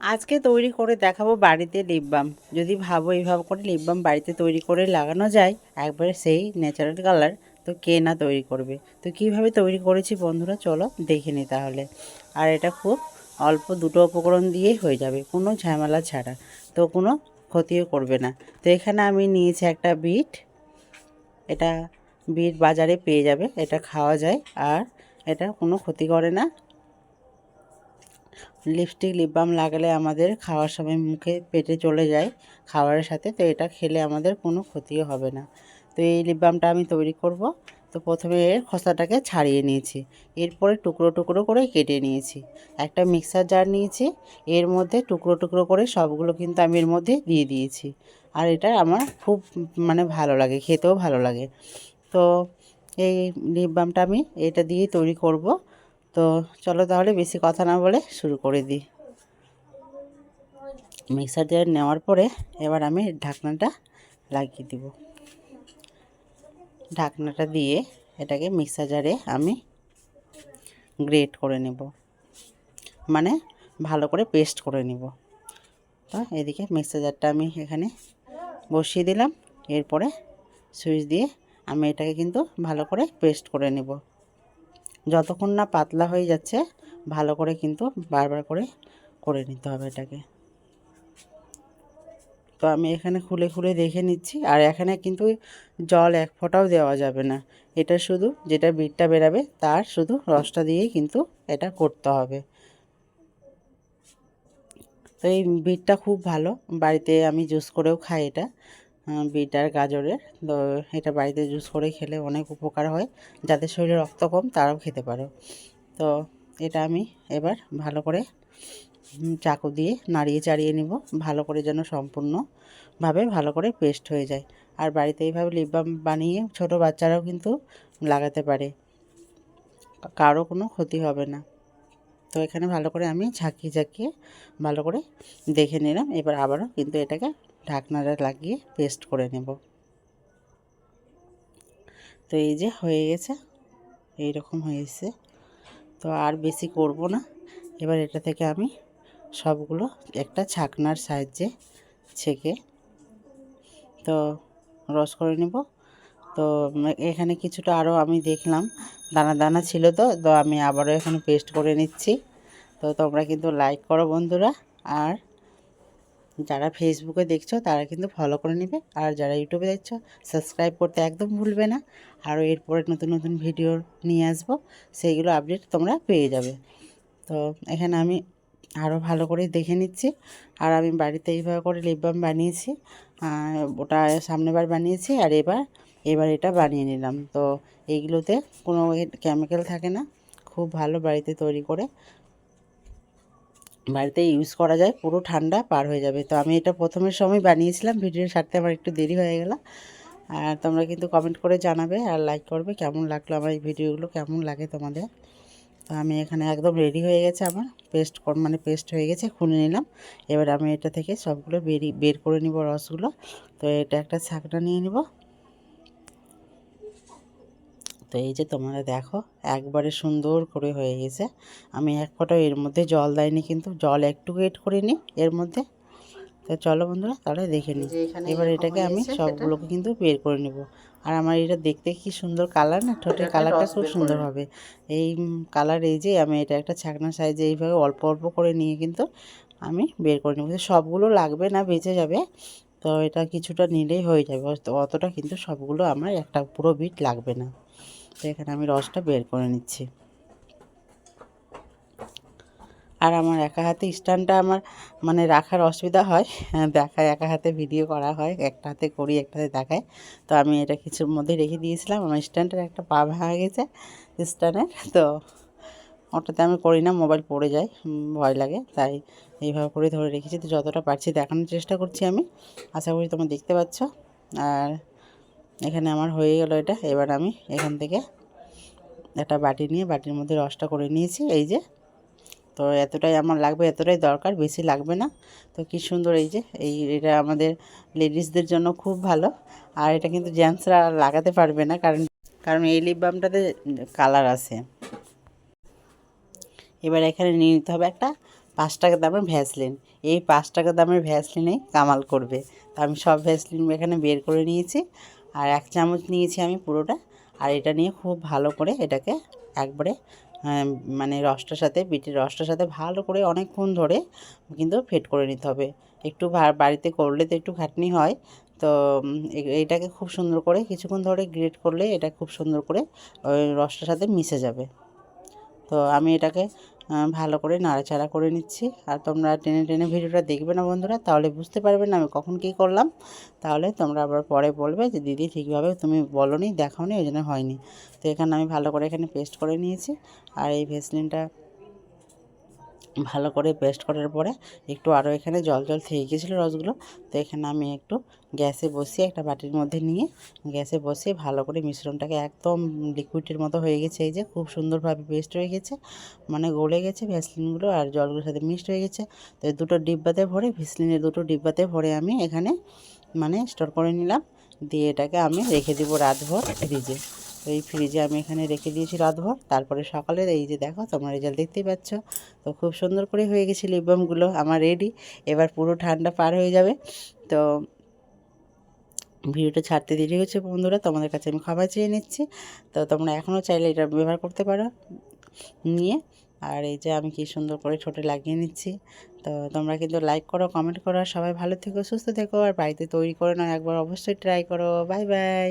আজকে তৈরি করে দেখাবো বাড়িতে লিপ বাম যদি ভাবো এইভাবে করে লিপ বাম বাড়িতে তৈরি করে লাগানো যায়, একবারে সেই ন্যাচারাল কালার তো কে না তৈরি করবে? তো কীভাবে তৈরি করেছি বন্ধুরা চলো দেখে নি তাহলে। আর এটা খুব অল্প দুটো উপকরণ দিয়েই হয়ে যাবে, কোনো ঝামেলা ছাড়া। তো কোনো ক্ষতিও করবে না। তো এখানে আমি নিয়েছি একটা বিট। এটা বিট বাজারে পেয়ে যাবে, এটা খাওয়া যায়, আর এটা কোনো ক্ষতি করে না। লিপস্টিক লিপ বাম লাগালে আমাদের খাওয়ার সময় মুখে, পেটে চলে যায় খাবারের সাথে, তো এটা খেলে আমাদের কোনো ক্ষতিও হবে না। তো এই লিপ বামটা আমি তৈরি করব। তো প্রথমে এর খোসাটাকে ছাড়িয়ে নিয়েছি। এরপরে টুকরো টুকরো করে কেটে নিয়েছি। একটা মিক্সার জার নিয়েছি। এর মধ্যে টুকরো টুকরো করে সবগুলো কিন্তু আমি এর মধ্যে দিয়ে দিয়েছি। আর এটা আমার খুব মানে ভালো লাগে, খেতেও ভালো লাগে। তো এই লিপ বামটা আমি এটা দিয়ে তৈরি করব। তো চলো তাহলে বেশি কথা না বলে শুরু করে দিই। মিক্সার জার নেওয়ার পরে এবার আমি ঢাকনাটা লাগিয়ে দিব। ঢাকনাটা দিয়ে এটাকে মিক্সার জারে আমি গ্রেট করে নেব। মানে ভালো করে পেস্ট করে নেব। তো এদিকে মিক্সার জারটা আমি এখানে বসিয়ে দিলাম। এরপরে সুইচ দিয়ে আমি এটাকে কিন্তু ভালো করে পেস্ট করে নেব। যতক্ষণ না পাতলা হয়ে যাচ্ছে, ভালো করে কিন্তু বারবার করে করে নিতে হবে এটাকে। তো আমি এখানে খুলে খুলে দেখে নিচ্ছি, আর এখানে কিন্তু জল এক ফোঁটাও দেওয়া যাবে না। এটা শুধু যেটা বিটটা বেরাবে, তার শুধু রসটা দিয়েই কিন্তু এটা করতে হবে। তো এই বিটটা খুব ভালো, বাড়িতে আমি জুস করেও খাই এটা। বিট আর গাজরের। তো এটা বাড়িতে জুস করে খেলে অনেক উপকার হয়। যাদের শরীরে রক্ত কম, তারাও খেতে পারো। তো এটা আমি এবার ভালো করে চাকু দিয়ে নাড়িয়ে চাড়িয়ে নিব। ভালো করে যেন সম্পূর্ণভাবে ভালো করে পেস্ট হয়ে যায়। আর বাড়িতে এইভাবে লিপ বাম বানিয়ে ছোট বাচ্চারাও কিন্তু লাগাতে পারে। কারও কোনো ক্ষতি হবে না। তো এখানে ভালো করে আমি ঝাঁকিয়ে ঝাঁকিয়ে ভালো করে দেখে নিলাম। এবার আবারও কিন্তু এটাকে ঢাকনাটা লাগিয়ে পেস্ট করে নেব। তো এই যে হয়ে গেছে এই রকম হয়েছে। তো আর বেশি করব না। এবার এটা থেকে আমি সবগুলো একটা ছাকনার সাহায্যে ছেঁকে তো রস করে নেব। তো এখানে কিছুটা আরও আমি দেখলাম। দানা দানা ছিল তো তো আমি আবারও এখানে পেস্ট করে নিচ্ছি। তো তোমরা কিন্তু লাইক করো বন্ধুরা। আর যারা ফেসবুকে দেখছ, তারা কিন্তু ফলো করে নেবে। আর যারা ইউটিউবে দেখছ সাবস্ক্রাইব করতে একদম ভুলবে না। আরও এরপরে নতুন নতুন ভিডিও নিয়ে আসব। সেইগুলো আপডেট তোমরা পেয়ে যাবে। তো এখানে আমি আরও ভালো করে দেখে নিচ্ছি। আর আমি বাড়িতে এইভাবে করে লিপ বাম বানিয়েছি। ওটা সামনেবার বানিয়েছি। আর এবার এবার এটা বানিয়ে নিলাম। তো এইগুলোতে কোনো কেমিক্যাল থাকে না। খুব ভালো বাড়িতে তৈরি করে। বাড়িতে ইউজ করা যায়। পুরো ঠান্ডা পার হয়ে যাবে। তো আমি এটা প্রথমের সময় বানিয়েছিলাম। ভিডিও সারতে আমার একটু দেরি হয়ে গেল। আর তোমরা কিন্তু কমেন্ট করে জানাবে আর লাইক করবে কেমন লাগল আমার এই ভিডিওগুলো কেমন লাগে তোমাদের। তো আমি এখানে একদম রেডি হয়ে গেছে আমার। পেস্ট মানে পেস্ট হয়ে গেছে, খুলে নিলাম। এবার আমি এটা থেকে সবগুলো বেরি, বের করে নিব রসগুলো। তো এটা একটা ছাকটা নিয়ে নিব। তো এই যে তোমরা দেখো একবারে সুন্দর করে হয়ে গেছে। আমি এক ফোঁটা এর মধ্যে জল দেয়নি কিন্তু জল একটু এড করিনি এর মধ্যে। তো চলো বন্ধুরা তাহলে দেখে নিই এবার এটাকে আমি সবগুলোকে কিন্তু বের করে নেব। আর আমার এটা দেখতে কি সুন্দর কালার না ঠোঁটের কালারটা খুব সুন্দর হবে। এই কালার এই যে আমি এটা একটা ছাকনা সাইজে এইভাবে অল্প অল্প করে নিয়ে কিন্তু আমি বের করে নেব। সবগুলো লাগবে না বেঁচে যাবে। তো এটা কিছুটা নিলেই হয়ে যাবে। অতটা কিন্তু সবগুলো আমার একটা পুরো বিট লাগবে না। তো এখানে আমি রসটা বের করে নিচ্ছি। আর আমার একা হাতে স্ট্যান্ডটা আমার মানে রাখার অসুবিধা হয়, দেখায় একা হাতে, ভিডিও করা হয়, একটা হাতে করি, একটা হাতে দেখায়। তো আমি এটা কিছুর মধ্যে রেখে দিয়েছিলাম, আমার স্ট্যান্ডের একটা পা ভাঙা গেছে স্ট্যান্ডের, তো ওটাতে আমি করি না, মোবাইল পড়ে যায়, ভয় লাগে, তাই এইভাবে করে ধরে রেখেছি। তো যতটা পারছি দেখানোর চেষ্টা করছি আমি, আশা করি তোমরা দেখতে পাচ্ছ। আর এখানে আমার হয়ে গেল এটা। এবার আমি এখান থেকে একটা বাটি নিয়ে বাটির মধ্যে রসটা করে নিয়েছি, এই যে। তো এতটাই আমার লাগবে, এতটাই দরকার, বেশি লাগবে না। তো কি সুন্দর এই যে, এই এটা আমাদের লেডিসদের জন্য খুব ভালো। আর এটা কিন্তু জেন্টসরা লাগাতে পারবে না, কারণ কারণ এই লিপ বামটাতে কালার আছে। এবার এখানে নিয়ে নিতে হবে একটা পাঁচ টাকা দামের ভ্যাসলিন এই পাঁচ টাকা দামের ভ্যাসলিনেই কামাল করবে। তো আমি সব ভ্যাসলিন এখানে বের করে নিয়েছি। আর এক চামচ নিয়েছি আমি পুরোটা। আর এটা নিয়ে খুব ভালো করে এটাকে একবারে মানে রসটার সাথে, বিটের রসটার সাথে ভালো করে অনেকক্ষণ ধরে কিন্তু ফেট করে নিতে হবে। একটু বাড়িতে করলে তো একটু ঘাটনি হয়। তো এটাকে খুব সুন্দর করে কিছুক্ষণ ধরে গ্রেট করলে এটা খুব সুন্দর করে, ওই রসটার সাথে মিশে যাবে। তো আমি এটাকে ভালো করে নাড়াচাড়া করে নিচ্ছি। আর তোমরা টেনে টেনে ভিডিওটা দেখবে না বন্ধুরা, তাহলে বুঝতে পারবে না আমি কখন কী করলাম। তাহলে তোমরা আবার পরে বলবে যে, দিদি, ঠিকভাবে তুমি বলো নি দেখাওনি, ওই জন্য হয়নি। তো এখানে আমি ভালো করে এখানে পেস্ট করে নিয়েছি। আর এই ভেসলিনটা ভালো করে পেস্ট করার পরে একটু আরও এখানে জল জল থেকে গেছিল রসগুলো। তো এখানে আমি একটু গ্যাসে বসিয়ে একটা বাটির মধ্যে নিয়ে গ্যাসে বসিয়ে ভালো করে মিশ্রণটাকে একদম লিকুইডের মতো হয়ে গেছে। এই যে খুব সুন্দরভাবে পেস্ট হয়ে গেছে মানে গলে গেছে ভ্যাসলিনগুলো আর জলগুলোর সাথে মিক্সড হয়ে গেছে। তো দুটো ডিব্বাতে ভরে, ভ্যাসলিনের দুটো ডিব্বাতে ভরে আমি এখানে মানে স্টোর করে নিলাম। দিয়ে এটাকে আমি রেখে দিব রাতভর ফ্রিজে তো এই ফ্রিজে আমি এখানে রেখে দিয়েছি রাতভর তারপরে সকালে এই যে দেখো, তোমরা রেজাল্ট দেখতেই পাচ্ছ। তো খুব সুন্দর করে হয়ে গেছে লিপ বামগুলো আমার রেডি এবার পুরো ঠান্ডা পার হয়ে যাবে। তো ভিডিওটা ছাড়তে দেরি হচ্ছে বন্ধুরা, তোমাদের কাছে আমি ক্ষমা চেয়ে নিচ্ছি। তো তোমরা এখনও চাইলে এটা ব্যবহার করতে পারো নিয়ে। আর এই যে আমি কি সুন্দর করে ঠোঁটে লাগিয়ে নিচ্ছি। তো তোমরা কিন্তু লাইক করো কমেন্ট করো সবাই ভালো থেকো, সুস্থ থেকো, আর বাড়িতে তৈরি করে নাও একবার, অবশ্যই ট্রাই করো। Bye bye